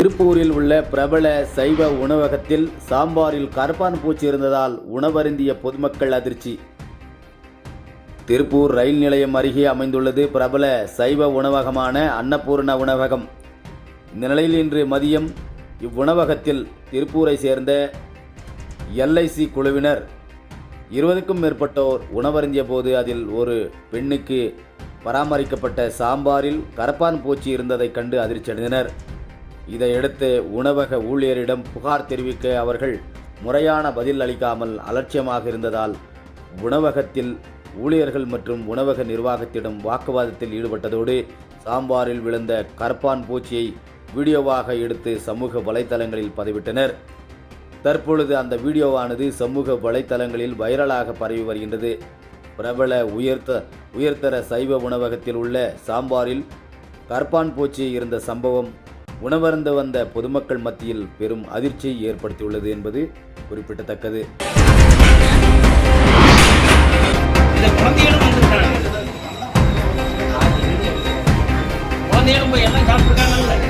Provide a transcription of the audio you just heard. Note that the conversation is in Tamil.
திருப்பூரில் உள்ள பிரபல சைவ உணவகத்தில் சாம்பாரில் கரப்பான் பூச்சி இருந்ததால் உணவருந்திய பொதுமக்கள் அதிர்ச்சி. திருப்பூர் ரயில் நிலையம் அருகே அமைந்துள்ளது பிரபல சைவ உணவகமான அன்னபூர்ண உணவகம். இந்த நிலையில் இன்று மதியம் இவ்வுணவகத்தில் திருப்பூரை சேர்ந்த எல்ஐசி குழுவினர் இருபதுக்கும் மேற்பட்டோர் உணவருந்திய போது அதில் ஒரு பெண்ணுக்கு பராமரிக்கப்பட்ட சாம்பாரில் கரப்பான் பூச்சி இருந்ததைக் கண்டு அதிர்ச்சியடைந்தனர். இதையடுத்து உணவக ஊழியரிடம் புகார் தெரிவிக்க அவர்கள் முறையான பதில் அளிக்காமல் அலட்சியமாக இருந்ததால் உணவகத்தில் ஊழியர்கள் மற்றும் உணவக நிர்வாகத்திடம் வாக்குவாதத்தில் ஈடுபட்டதோடு சாம்பாரில் விழுந்த கரப்பான் பூச்சியை வீடியோவாக எடுத்து சமூக வலைதளங்களில் பதிவிட்டனர். தற்பொழுது அந்த வீடியோவானது சமூக வலைத்தளங்களில் வைரலாக பரவி வருகின்றது. பிரபல உயர்த்த உயர்தர சைவ உணவகத்தில் உள்ள சாம்பாரில் கர்ப்பான் பூச்சி இருந்த சம்பவம் உணவருந்து வந்த பொதுமக்கள் மத்தியில் பெரும் அதிர்ச்சியை ஏற்படுத்தியுள்ளது என்பது குறிப்பிடத்தக்கது. குழந்தைகளும் குழந்தைகளும் போய் எல்லாம் சாப்பிட்டுருக்காங்கல்ல.